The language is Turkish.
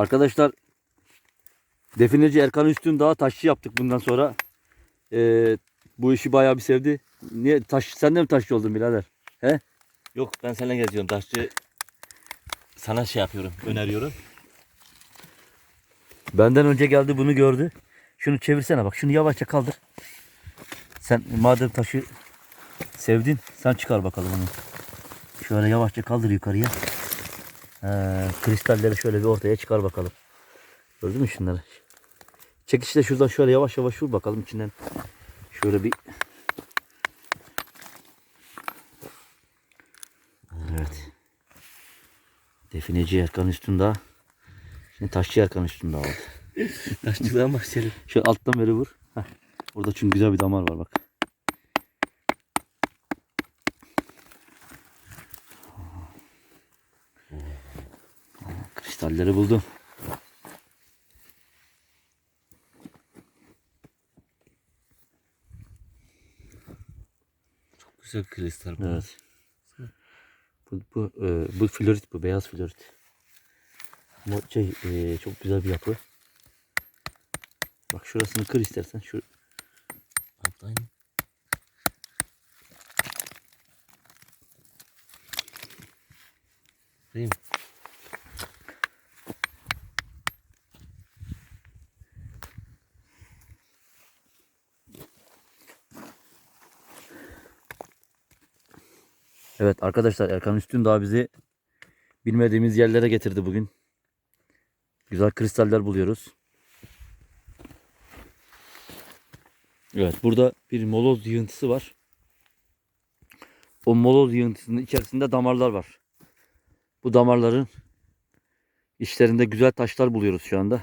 Arkadaşlar defineci Erkan Üstün daha taşçı yaptık bundan sonra. Ee, bu işi bayağı bir sevdi. Niye taş sen de mi taşçı oldun birader? Yok ben seninle geziyorum. Taşçı sana şey yapıyorum, öneriyorum. Benden önce geldi bunu gördü. Şunu çevirsene bak. Şunu yavaşça kaldır. Sen madem taşı sevdin sen çıkar bakalım onu. Şöyle yavaşça kaldır yukarıya. Ee, kristalleri şöyle bir ortaya çıkar bakalım. Gördün mü şunları? Çekişle şuradan şöyle yavaş yavaş vur bakalım içinden. Şöyle bir Evet. Defineci Erkan üstünde. Şimdi taşçı Erkan üstünde aldı. Taşçıdan başlayalım. Şöyle alttan beri vur. Heh. Burada çünkü güzel bir damar var bak. Kristalleri buldum. Güzel kristal bu. Evet. Bu, bu, e, bu florit bu. Beyaz florit. Ama şey, e, çok güzel bir yapı. Bak şurasını kır istersen. Şu, Altta aynı. Değil mi? Evet arkadaşlar Erkan Üstün daha bizi bilmediğimiz yerlere getirdi bugün. Güzel kristaller buluyoruz. Evet burada bir moloz yığıntısı var. O moloz yığıntısının içerisinde damarlar var. Bu damarların içlerinde güzel taşlar buluyoruz şu anda.